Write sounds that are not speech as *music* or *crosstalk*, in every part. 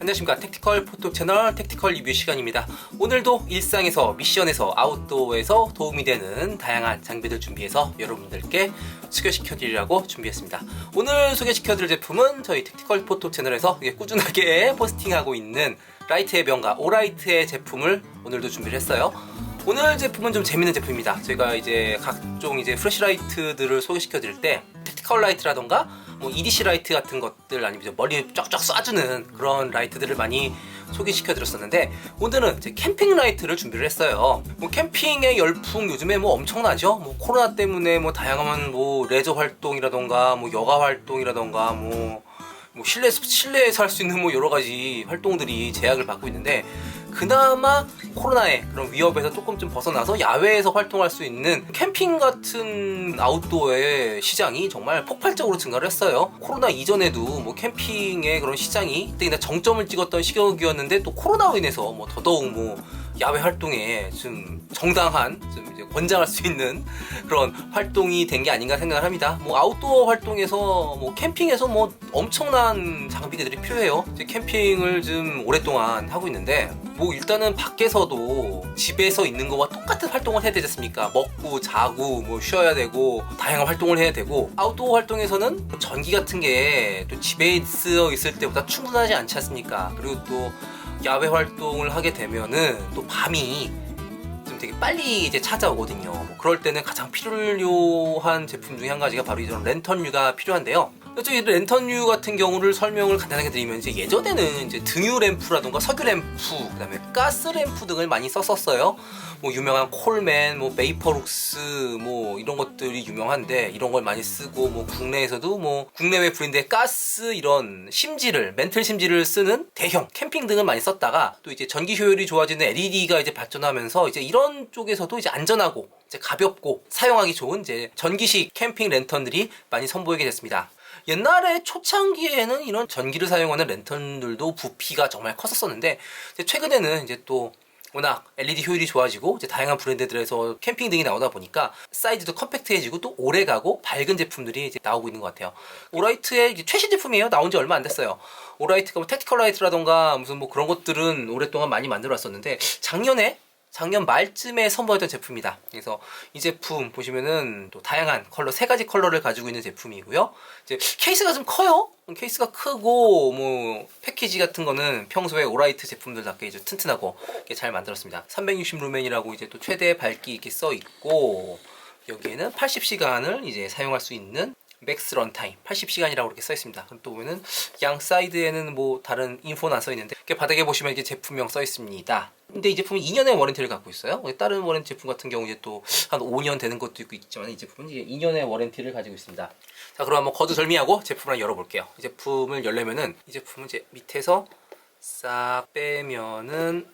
안녕하십니까. 택티컬 포토 채널 택티컬 리뷰 시간입니다. 오늘도 일상에서 미션에서 아웃도어에서 도움이 되는 다양한 장비들 준비해서 여러분들께 소개시켜 드리려고 준비했습니다. 오늘 소개시켜 드릴 제품은 저희 택티컬 포토 채널에서 꾸준하게 *laughs* 포스팅하고 있는 라이트의 명가 오라이트의 제품을 오늘도 준비를 했어요. 오늘 제품은 좀 재밌는 제품입니다. 저희가 이제 각종 이제 프레시라이트들을 소개시켜 드릴 때 택티컬 라이트라던가 뭐 EDC 라이트 같은 것들 아니면 머리 쫙쫙 쏴주는 그런 라이트들을 많이 소개시켜 드렸었는데 오늘은 이제 캠핑 라이트를 준비를 했어요. 뭐 캠핑의 열풍 요즘에 뭐 엄청나죠. 뭐 코로나 때문에 뭐 다양한 뭐 레저 활동이라던가 뭐 여가 활동이라던가 뭐 뭐 실내 실내에서 할 수 있는 뭐 여러 가지 활동들이 제약을 받고 있는데 그나마 코로나의 그런 위협에서 조금 좀 벗어나서 야외에서 활동할 수 있는 캠핑 같은 아웃도어의 시장이 정말 폭발적으로 증가를 했어요. 코로나 이전에도 뭐 캠핑의 그런 시장이 그때 정점을 찍었던 시기였는데 또 코로나로 인해서 뭐 더더욱 뭐 야외 활동에 좀 정당한 좀 이제 권장할 수 있는 그런 활동이 된 게 아닌가 생각을 합니다. 뭐 아웃도어 활동에서 뭐 캠핑에서 뭐 엄청난 장비들이 필요해요. 이제 캠핑을 좀 오랫동안 하고 있는데 뭐 일단은 밖에서도 집에서 있는 거와 똑같은 활동을 해야 되지 않습니까? 먹고 자고 뭐 쉬어야 되고 다양한 활동을 해야 되고 아웃도어 활동에서는 전기 같은 게 또 집에 있어 있을 때보다 충분하지 않지 않습니까? 그리고 또 야외 활동을 하게 되면은 또 밤이 좀 되게 빨리 이제 찾아오거든요. 뭐 그럴 때는 가장 필요한 제품 중에 한 가지가 바로 이런 랜턴류가 필요한데요. 이 랜턴류 같은 경우를 설명을 간단하게 드리면 이제 예전에는 이제 등유 램프라던가 석유 램프, 그다음에 가스 램프 등을 많이 썼었어요. 뭐 유명한 콜맨, 뭐 베이퍼룩스, 뭐 이런 것들이 유명한데 이런 걸 많이 쓰고 뭐 국내에서도 뭐 국내외 브랜드의 가스 이런 심지를 멘틀 심지를 쓰는 대형 캠핑 등을 많이 썼다가 또 이제 전기 효율이 좋아지는 LED가 이제 발전하면서 이제 이런 쪽에서도 이제 안전하고 이제 가볍고 사용하기 좋은 이제 전기식 캠핑 랜턴들이 많이 선보이게 됐습니다. 옛날에 초창기에는 이런 전기를 사용하는 랜턴들도 부피가 정말 컸었었는데 최근에는 이제 또 워낙 LED 효율이 좋아지고 이제 다양한 브랜드들에서 캠핑 등이 나오다 보니까 사이즈도 컴팩트해지고 또 오래가고 밝은 제품들이 이제 나오고 있는 것 같아요. 오라이트의 최신 제품이에요. 나온 지 얼마 안 됐어요. 오라이트가 뭐 택티컬 라이트라던가 무슨 뭐 그런 것들은 오랫동안 많이 만들어 왔었는데 작년에 작년 말쯤에 선보였던 제품이다. 그래서 이 제품 보시면은 또 다양한 컬러 세 가지 컬러를 가지고 있는 제품이고요. 이제 케이스가 좀 커요. 케이스가 크고 뭐 패키지 같은 거는 평소에 오라이트 제품들답게 이제 튼튼하고 잘 만들었습니다. 360 루멘이라고 이제 또 최대 밝기 이렇게 써 있고 여기에는 80시간을 이제 사용할 수 있는 맥스 런타임 80시간이라고 이렇게 써 있습니다. 그럼 또 보면은 양 사이드에는 뭐 다른 인포는 안 써 있는데 이렇게 바닥에 보시면 이게 제품명 써 있습니다. 근데 이 제품은 2년의 워런티를 갖고 있어요. 다른 워런티 제품 같은 경우 이제 또 한 5년 되는 것도 있고 있지만 이 제품은 이제 2년의 워런티를 가지고 있습니다. 자, 그럼 한번 거두절미하고 제품을 한번 열어볼게요. 이 제품을 열려면은 이 제품은 이제 밑에서 싹 빼면은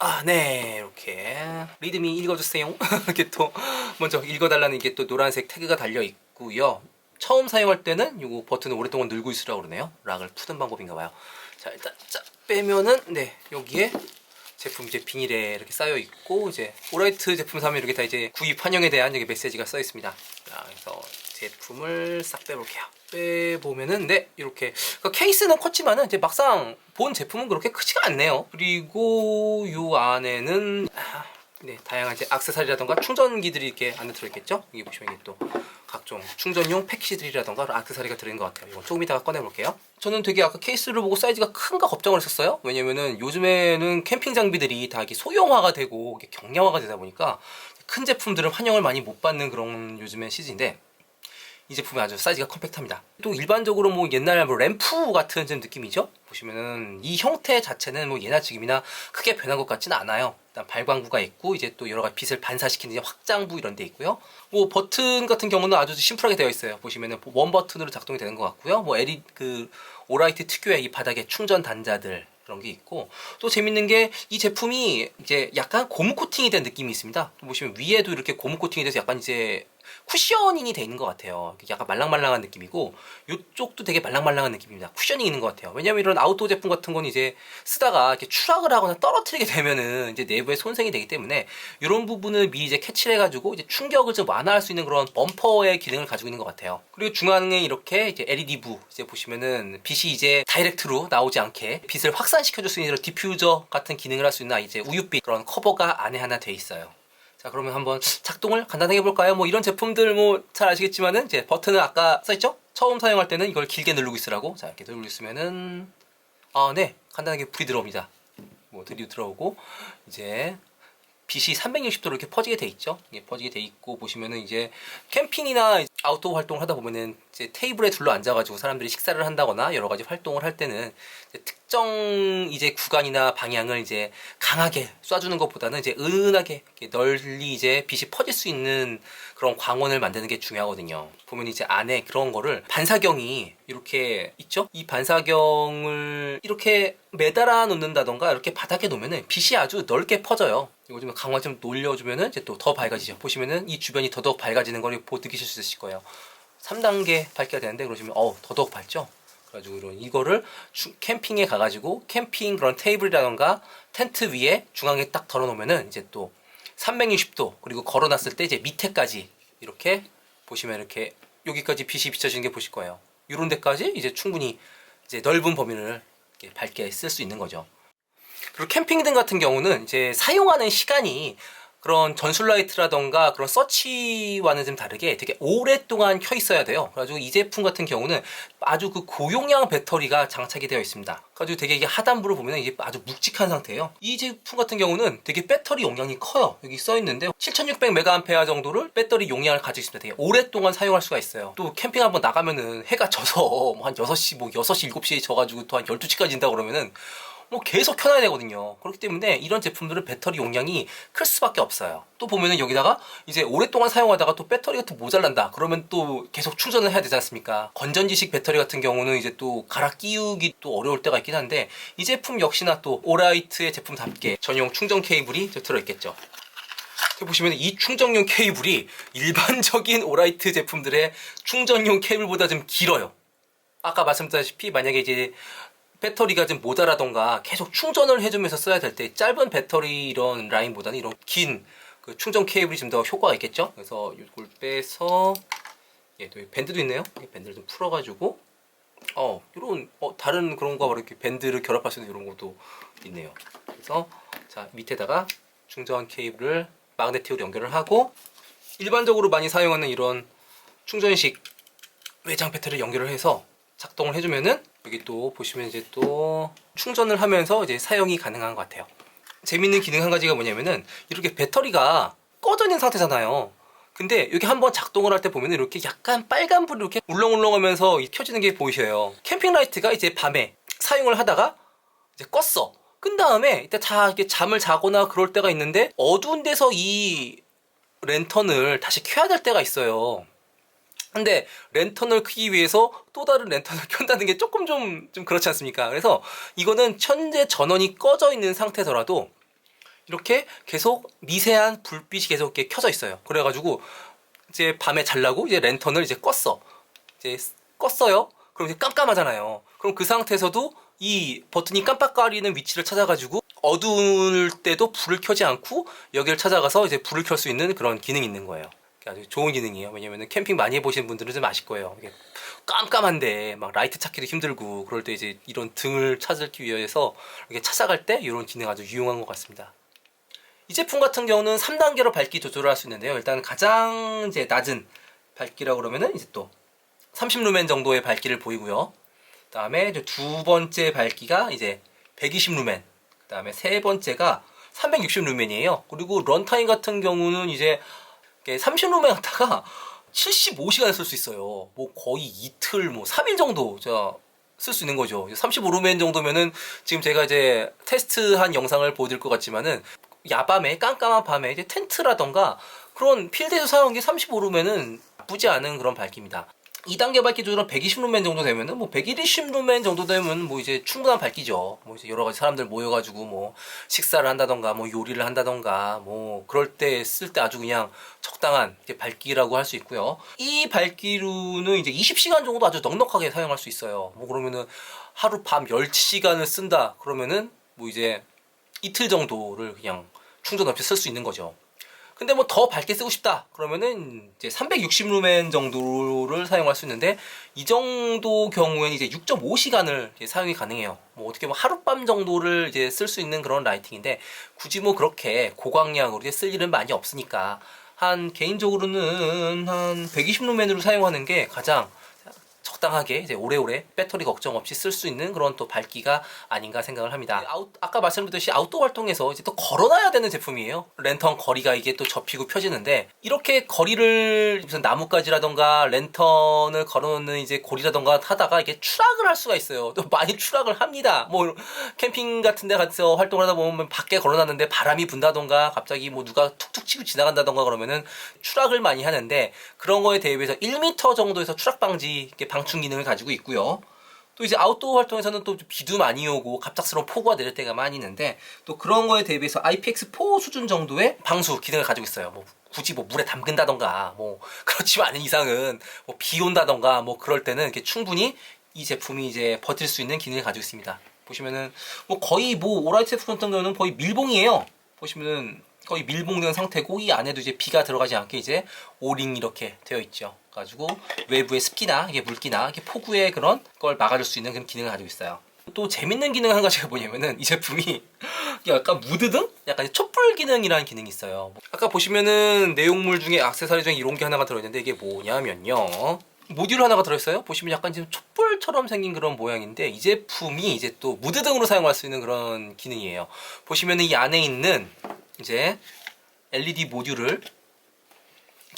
아, 네. 이렇게 리듬이 읽어주세요. *laughs* 이렇게 또 먼저 읽어달라는 이게 또 노란색 태그가 달려 있고요. 처음 사용할 때는 이거 버튼을 오랫동안 늘고 있으라고 그러네요. 락을 푸는 방법인가 봐요. 자, 일단 자, 빼면은 네, 여기에 제품 이제 비닐에 이렇게 쌓여 있고 이제 오라이트 제품 사면 이렇게 다 이제 구입 환영에 대한 여기 메시지가 써 있습니다. 자, 그래서 제품을 싹 빼볼게요. 빼보면은 네 이렇게 그러니까 케이스는 컸지만은 이제 막상 본 제품은 그렇게 크지가 않네요. 그리고 요 안에는 아, 네 다양한 이제 악세사리라던가 충전기들이 이렇게 안에 들어있겠죠. 여기 보시면 이게 또 각종 충전용 패키지들이라던가 악세사리가 들어있는 것 같아요. 이건 조금 이따가 꺼내볼게요. 저는 되게 아까 케이스를 보고 사이즈가 큰가 걱정을 했었어요. 왜냐면은 요즘에는 캠핑 장비들이 다 이렇게 소형화가 되고 경량화가 되다 보니까 큰 제품들은 환영을 많이 못 받는 그런 요즘의 시즌인데 이 제품이 아주 사이즈가 컴팩트합니다. 또 일반적으로 뭐 옛날 뭐 램프 같은 좀 느낌이죠. 보시면은 이 형태 자체는 뭐 예나 지금이나 크게 변한 것 같지는 않아요. 일단 발광부가 있고 이제 또 여러 가지 빛을 반사시키는 확장부 이런 데 있고요. 뭐 버튼 같은 경우는 아주 심플하게 되어 있어요. 보시면은 원 버튼으로 작동이 되는 것 같고요. 뭐 LED 그 오라이트 특유의 이 바닥에 충전 단자들 그런 게 있고 또 재밌는 게 이 제품이 이제 약간 고무 코팅이 된 느낌이 있습니다. 보시면 위에도 이렇게 고무 코팅이 돼서 약간 이제 쿠셔닝이 돼 있는 것 같아요. 약간 말랑말랑한 느낌이고 이쪽도 되게 말랑말랑한 느낌입니다. 쿠셔닝 있는 것 같아요. 왜냐면 이런 아웃도어 제품 같은 건 이제 쓰다가 이렇게 추락을 하거나 떨어뜨리게 되면은 이제 내부에 손상이 되기 때문에 이런 부분을 미리 이제 캐치를 해가지고 이제 충격을 좀 완화할 수 있는 그런 범퍼의 기능을 가지고 있는 것 같아요. 그리고 중앙에 이렇게 이제 LED 부 이제 보시면은 빛이 이제 다이렉트로 나오지 않게 빛을 확산시켜줄 수 있는 이런 디퓨저 같은 기능을 할 수 있는 이제 우윳빛 그런 커버가 안에 하나 돼 있어요. 자 그러면 한번 작동을 간단하게 해볼까요? 뭐 이런 제품들 뭐 잘 아시겠지만은 이제 버튼은 아까 써있죠? 처음 사용할 때는 이걸 길게 누르고 있으라고 자 이렇게 누르고 있으면은 아네 간단하게 불이 들어옵니다. 뭐 드디어 들어오고 이제 빛이 360도로 이렇게 퍼지게 돼 있죠. 이게 퍼지게 돼 있고 보시면은 이제 캠핑이나 아웃도어 활동을 하다 보면은 이제 테이블에 둘러 앉아가지고 사람들이 식사를 한다거나 여러 가지 활동을 할 때는 특정 이제 구간이나 방향을 이제 강하게 쏴주는 것보다는 이제 은은하게 널리 이제 빛이 퍼질 수 있는 그런 광원을 만드는 게 중요하거든요. 보면 이제 안에 그런 거를 반사경이 이렇게 있죠? 이 반사경을 이렇게 매달아 놓는다던가 이렇게 바닥에 놓으면은 빛이 아주 넓게 퍼져요. 좀 강화 좀 놀려주면은 이제 또 더 밝아지죠. 보시면은 이 주변이 더더욱 밝아지는 걸 보- 느끼실 수 있을 거예요. 3단계 밝기가 되는데 그러시면 어 더더욱 밝죠? 그래가지고 이런 이거를 주- 캠핑에 가가지고 캠핑 그런 테이블이라던가 텐트 위에 중앙에 딱 덜어놓으면은 이제 또 360도 그리고 걸어놨을 때 이제 밑에까지 이렇게 보시면 이렇게 여기까지 빛이 비춰지는 게 보실 거예요. 이런 데까지 이제 충분히 이제 넓은 범위를 밝게 쓸 수 있는 거죠. 그리고 캠핑 등 같은 경우는 이제 사용하는 시간이 그런 전술 라이트라던가 그런 서치와는 좀 다르게 되게 오랫동안 켜 있어야 돼요. 그래가지고 이 제품 같은 경우는 아주 그 고용량 배터리가 장착이 되어 있습니다. 그래가지고 되게 이게 하단부를 보면 이게 아주 묵직한 상태예요. 이 제품 같은 경우는 되게 배터리 용량이 커요. 여기 써 있는데 7600mAh 정도를 배터리 용량을 가지고 있습니다. 되게 오랫동안 사용할 수가 있어요. 또 캠핑 한번 나가면은 해가 져서 뭐 한 6시 뭐 6시 7시에 져가지고 또 한 12시까지 인다 그러면은 뭐 계속 켜놔야 되거든요. 그렇기 때문에 이런 제품들은 배터리 용량이 클 수밖에 없어요. 또 보면은 여기다가 이제 오랫동안 사용하다가 또 배터리가 또 모자란다. 그러면 또 계속 충전을 해야 되지 않습니까? 건전지식 배터리 같은 경우는 이제 또 갈아 끼우기 또 어려울 때가 있긴 한데 이 제품 역시나 또 오라이트의 제품답게 전용 충전 케이블이 저 들어있겠죠. 보시면 이 충전용 케이블이 일반적인 오라이트 제품들의 충전용 케이블보다 좀 길어요. 아까 말씀드렸다시피 만약에 이제 배터리가 좀 모자라던가 계속 충전을 해주면서 써야 될 때 짧은 배터리 이런 라인보다는 이런 긴 그 충전 케이블이 좀 더 효과가 있겠죠. 그래서 이걸 빼서 예, 또 밴드도 있네요. 이 밴드를 좀 풀어가지고 어 이런 어, 다른 그런 거와 이렇게 밴드를 결합할 수 있는 이런 것도 있네요. 그래서 자 밑에다가 충전 케이블을 마그네틱으로 연결을 하고 일반적으로 많이 사용하는 이런 충전식 외장 배터리 연결을 해서 작동을 해주면은 여기 또 보시면 이제 또 충전을 하면서 이제 사용이 가능한 것 같아요. 재밌는 기능 한 가지가 뭐냐면은 이렇게 배터리가 꺼져 있는 상태잖아요. 근데 여기 한번 작동을 할 때 보면 이렇게 약간 빨간 불이 이렇게 울렁울렁하면서 켜지는 게 보이셔요. 캠핑 라이트가 이제 밤에 사용을 하다가 이제 껐어. 끈 다음에 이때 자 이렇게 잠을 자거나 그럴 때가 있는데 어두운 데서 이 랜턴을 다시 켜야 될 때가 있어요. 근데 랜턴을 켜기 위해서 또 다른 랜턴을 *laughs* 켠다는 게 조금 좀, 좀 그렇지 않습니까? 그래서 이거는 현재 전원이 꺼져 있는 상태더라도 이렇게 계속 미세한 불빛이 계속 이렇게 켜져 있어요. 그래가지고 이제 밤에 잘라고 이제 랜턴을 이제 껐어. 이제 껐어요. 그럼 이제 깜깜하잖아요. 그럼 그 상태에서도 이 버튼이 깜빡거리는 위치를 찾아가지고 어두울 때도 불을 켜지 않고 여기를 찾아가서 이제 불을 켤 수 있는 그런 기능이 있는 거예요. 아주 좋은 기능이에요. 왜냐면은 캠핑 많이 해보신 분들은 좀 아실 거예요. 이게 깜깜한데 막 라이트 찾기도 힘들고 그럴 때 이제 이런 등을 찾기 위해서 이렇게 찾아갈 때 이런 기능 아주 유용한 것 같습니다. 이 제품 같은 경우는 3단계로 밝기 조절을 할 수 있는데요. 일단 가장 이제 낮은 밝기라고 그러면은 이제 또 30루멘 정도의 밝기를 보이고요. 그다음에 두 번째 밝기가 이제 120루멘. 그다음에 세 번째가 360루멘이에요. 그리고 런타임 같은 경우는 이제 30루멘 갖다가 75시간 쓸수 있어요. 뭐 거의 이틀, 뭐 3일 정도 쓸수 있는 거죠. 35루멘 정도면은 지금 제가 이제 테스트한 영상을 보여드릴 것 같지만은 야밤에 깜깜한 밤에 이제 텐트라던가 그런 필드에서 사용한 게 35루멘은 나쁘지 않은 그런 밝기입니다. 2단계 밝기 조절은 120루멘 정도 되면은 뭐 120루멘 정도 되면 뭐 이제 충분한 밝기죠. 뭐 이제 여러 가지 사람들 모여 가지고 뭐 식사를 한다던가 뭐 요리를 한다던가 뭐 그럴 때 쓸 때 아주 그냥 적당한 밝기라고 할 수 있고요. 이 밝기로는 이제 20시간 정도 아주 넉넉하게 사용할 수 있어요. 뭐 그러면은 하루 밤 10시간을 쓴다 그러면은 뭐 이제 이틀 정도를 그냥 충전 없이 쓸 수 있는 거죠. 근데 뭐 더 밝게 쓰고 싶다 그러면은 이제 360 루멘 정도를 사용할 수 있는데 이 정도 경우에는 이제 6.5시간을 사용이 가능해요. 뭐 어떻게 보면 하룻밤 정도를 이제 쓸 수 있는 그런 라이팅인데 굳이 뭐 그렇게 고광량으로 이제 쓸 일은 많이 없으니까 한 개인적으로는 한 120루멘으로 사용하는 게 가장 적당하게 이제 오래오래 배터리 걱정 없이 쓸 수 있는 그런 또 밝기가 아닌가 생각을 합니다. 아웃, 아까 말씀드렸듯이 아웃도어 활동에서 이제 또 걸어놔야 되는 제품이에요. 랜턴 거리가 이게 또 접히고 펴지는데 이렇게 거리를 무슨 나뭇가지라던가 랜턴을 걸어놓는 이제 고리라던가 하다가 이게 추락을 할 수가 있어요. 또 많이 추락을 합니다. 뭐 캠핑 같은 데 가서 활동을 하다 보면 밖에 걸어놨는데 바람이 분다던가 갑자기 뭐 누가 툭툭 치고 지나간다던가 그러면은 추락을 많이 하는데 그런 거에 대비해서 1m 정도에서 추락 방지 이렇게 방충 기능을 가지고 있고요. 또 이제 아웃도어 활동에서는 또 비도 많이 오고 갑작스러운 폭우가 내릴 때가 많이 있는데 또 그런 거에 대비해서 IPX4 수준 정도의 방수 기능을 가지고 있어요. 뭐 굳이 뭐 물에 담근다던가 뭐 *laughs* 그렇지 않은 이상은 뭐 비 온다던가 뭐 그럴 때는 이렇게 충분히 이 제품이 이제 버틸 수 있는 기능을 가지고 있습니다. 보시면은 뭐 거의 뭐 오라이트 제품 같은 경우는 거의 밀봉이에요. 보시면은 거의 밀봉된 상태고 이 안에도 이제 비가 들어가지 않게 이제 오링 이렇게 되어 있죠. 가지고 외부의 습기나 이게 물기나 이게 폭우의 그런 걸 막아줄 수 있는 그런 기능을 가지고 있어요. 또 재밌는 기능 한 가지가 뭐냐면은 이 제품이 *laughs* 약간 무드등? 약간 촛불 기능이라는 기능이 있어요. 아까 보시면은 내용물 중에 액세서리 중에 이런 게 하나가 들어있는데 이게 뭐냐면요. 모듈 하나가 들어있어요. 보시면 약간 지금 촛불처럼 생긴 그런 모양인데 이 제품이 이제 또 무드등으로 사용할 수 있는 그런 기능이에요. 보시면은 이 안에 있는 이제 LED 모듈을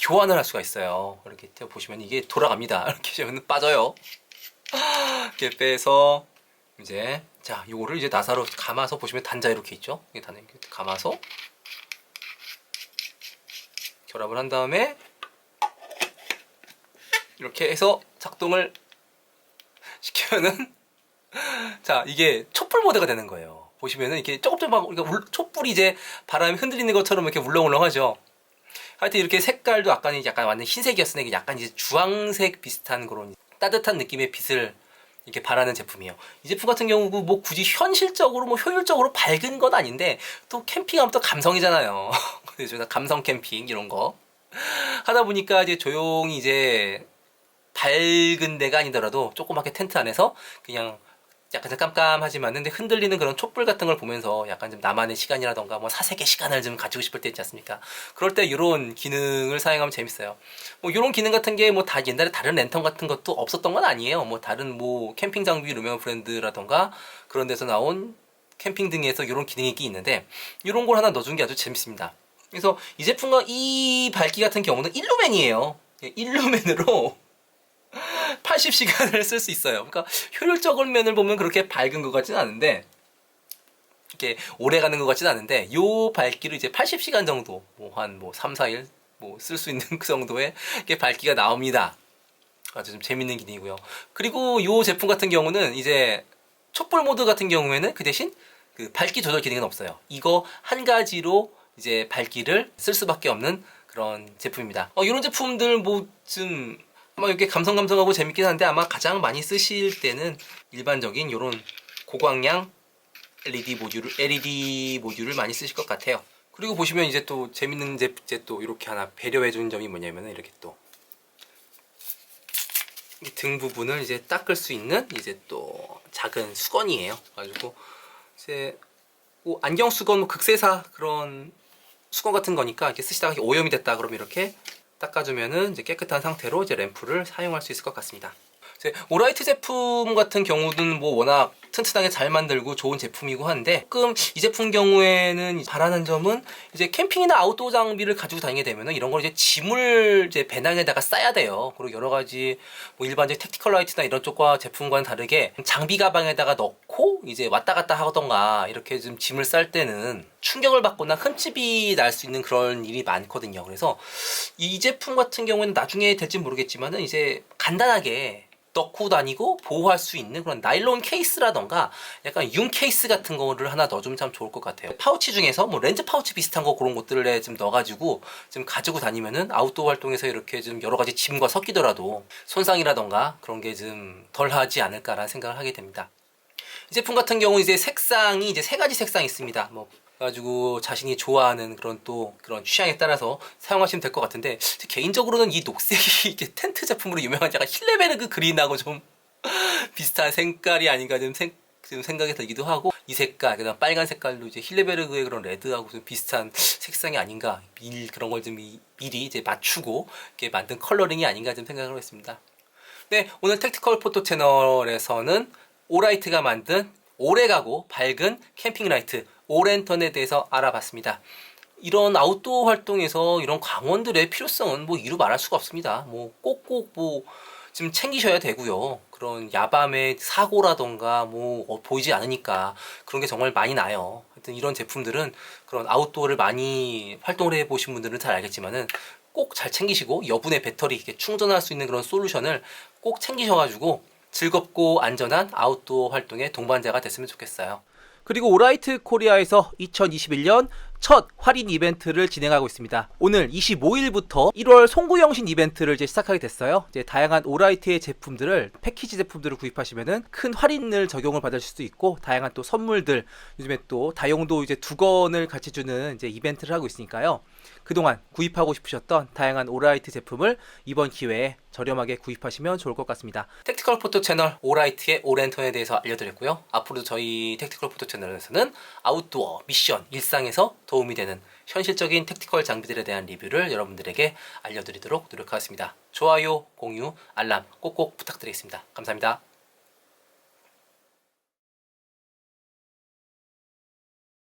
교환을 할 수가 있어요. 이렇게 보시면 이게 돌아갑니다. *laughs* 이렇게 하면 빠져요. 이렇게 빼서 이제 자 요거를 이제 나사로 감아서 보시면 단자 이렇게 있죠. 이게 이렇게 감아서 결합을 한 다음에 이렇게 해서 작동을 *laughs* 시키면은 자 이게 촛불 모드가 되는 거예요. 보시면은 이렇게 조금 막 그러니까 울- 촛불이 이제 바람이 흔들리는 것처럼 이렇게 울렁울렁하죠. 하여튼 이렇게 색깔도 아까는 약간 완전 흰색이었으나 이게 약간 이제 주황색 비슷한 그런 따뜻한 느낌의 빛을 이렇게 발하는 제품이에요. 이 제품 같은 경우 뭐 굳이 현실적으로 뭐 효율적으로 밝은 건 아닌데 또 캠핑하면 또 감성이잖아요. *laughs* 그래서 감성 캠핑 이런 거 하다 보니까 이제 조용히 이제 밝은 데가 아니더라도 조그맣게 텐트 안에서 그냥 약간 좀 깜깜하지만 근데 흔들리는 그런 촛불 같은 걸 보면서 약간 좀 나만의 시간이라던가 뭐 사색의 시간을 좀 가지고 싶을 때 있지 않습니까? 그럴 때 이런 기능을 사용하면 재밌어요. 뭐 이런 기능 같은 게 뭐 다 옛날에 다른 랜턴 같은 것도 없었던 건 아니에요. 뭐 다른 뭐 캠핑 장비 루멘 브랜드라던가 그런 데서 나온 캠핑 등에서 이런 기능이 있긴 있는데 이런 걸 하나 넣어준 게 아주 재밌습니다. 그래서 이 제품과 이 밝기 같은 경우는 1루멘이에요. 1루멘으로 80시간을 쓸 수 있어요. 그러니까 효율적인 면을 보면 그렇게 밝은 것 같지는 않은데 이렇게 오래 가는 것 같지는 않은데 요 밝기를 이제 80시간 정도 뭐한뭐 3, 4일 뭐 쓸 수 있는 *laughs* 그 정도의 이게 밝기가 나옵니다. 아주 좀 재밌는 기능이고요. 그리고 요 제품 같은 경우는 이제 촛불 모드 같은 경우에는 그 대신 그 밝기 조절 기능은 없어요. 이거 한 가지로 이제 밝기를 쓸 수밖에 없는 그런 제품입니다. 어, 이런 제품들 뭐 좀 아마 이렇게 감성감성하고 재밌긴 한데 아마 가장 많이 쓰실 때는 일반적인 이런 고광량 LED 모듈을 LED 모듈을 많이 쓰실 것 같아요. 그리고 보시면 이제 또 재밌는 제, 이제 또 이렇게 하나 배려해 주는 점이 뭐냐면은 이렇게 또이등 부분을 이제 닦을 수 있는 이제 또 작은 수건이에요. 가지고 이제 뭐 안경 수건, 뭐 극세사 그런 수건 같은 거니까 이렇게 쓰시다가 오염이 됐다 그러면 이렇게 닦아주면은 이제 깨끗한 상태로 이제 램프를 사용할 수 있을 것 같습니다. 오라이트 제품 같은 경우는 뭐 워낙 튼튼하게 잘 만들고 좋은 제품이고 한데 조금 이 제품 경우에는 바라는 점은 이제 캠핑이나 아웃도어 장비를 가지고 다니게 되면은 이런 걸 이제 짐을 이제 배낭에다가 싸야 돼요. 그리고 여러 가지 뭐 일반적 택티컬 라이트나 이런 쪽과 제품과는 다르게 장비 가방에다가 넣고 이제 왔다 갔다 하던가 이렇게 좀 짐을 쌀 때는 충격을 받거나 흠집이 날 수 있는 그런 일이 많거든요. 그래서 이 제품 같은 경우에는 나중에 될지 모르겠지만은 이제 간단하게 넣고 다니고 보호할 수 있는 그런 나일론 케이스라던가 약간 융 케이스 같은 거를 하나 넣어주면 참 좋을 것 같아요. 파우치 중에서 뭐 렌즈 파우치 비슷한 거 그런 것들을 좀 넣어가지고 좀 가지고 다니면은 아웃도어 활동에서 이렇게 좀 여러 가지 짐과 섞이더라도 손상이라던가 그런 게 좀 덜 하지 않을까라는 생각을 하게 됩니다. 이 제품 같은 경우 이제 색상이 이제 세 가지 색상이 있습니다. 뭐 가지고 자신이 좋아하는 그런 또 그런 취향에 따라서 사용하시면 될 것 같은데 개인적으로는 이 녹색이 *laughs* 이게 텐트 제품으로 유명한 약간 힐레베르그 그린하고 좀 *laughs* 비슷한 색깔이 아닌가 좀, 생, 좀 생각이 들기도 하고 이 색깔 그다음 빨간 색깔로 이제 힐레베르그의 그런 레드하고 좀 비슷한 색상이 아닌가 밀 그런 걸 좀 미리 이제 맞추고 이렇게 만든 컬러링이 아닌가 좀 생각을 했습니다. 네, 오늘 택티컬 포토 채널에서는 오라이트가 만든 오래가고 밝은 캠핑 라이트 오랜턴에 대해서 알아봤습니다. 이런 아웃도어 활동에서 이런 광원들의 필요성은 뭐 이루 말할 수가 없습니다. 뭐 꼭꼭 뭐 지금 챙기셔야 되고요. 그런 야밤의 사고라던가 뭐 어, 보이지 않으니까 그런 게 정말 많이 나요. 하여튼 이런 제품들은 그런 아웃도어를 많이 활동을 해 보신 분들은 잘 알겠지만은 꼭 잘 챙기시고 여분의 배터리 이렇게 충전할 수 있는 그런 솔루션을 꼭 챙기셔 가지고 즐겁고 안전한 아웃도어 활동의 동반자가 됐으면 좋겠어요. 그리고 오라이트 코리아에서 2021년 첫 할인 이벤트를 진행하고 있습니다. 오늘 25일부터 1월 송구영신 이벤트를 이제 시작하게 됐어요. 이제 다양한 오라이트의 제품들을 패키지 제품들을 구입하시면은 큰 할인을 적용을 받으실 수 있고 다양한 또 선물들 요즘에 또 다용도 이제 두 건을 같이 주는 이제 이벤트를 하고 있으니까요. 그동안 구입하고 싶으셨던 다양한 오라이트 제품을 이번 기회에 저렴하게 구입하시면 좋을 것 같습니다. 택티컬 포토 채널 오라이트의 오랜턴에 대해서 알려드렸고요. 앞으로도 저희 택티컬 포토 채널에서는 아웃도어, 미션, 일상에서 도움이 되는 현실적인 택티컬 장비들에 대한 리뷰를 여러분들에게 알려드리도록 노력하겠습니다. 좋아요, 공유, 알람 꼭꼭 부탁드리겠습니다. 감사합니다.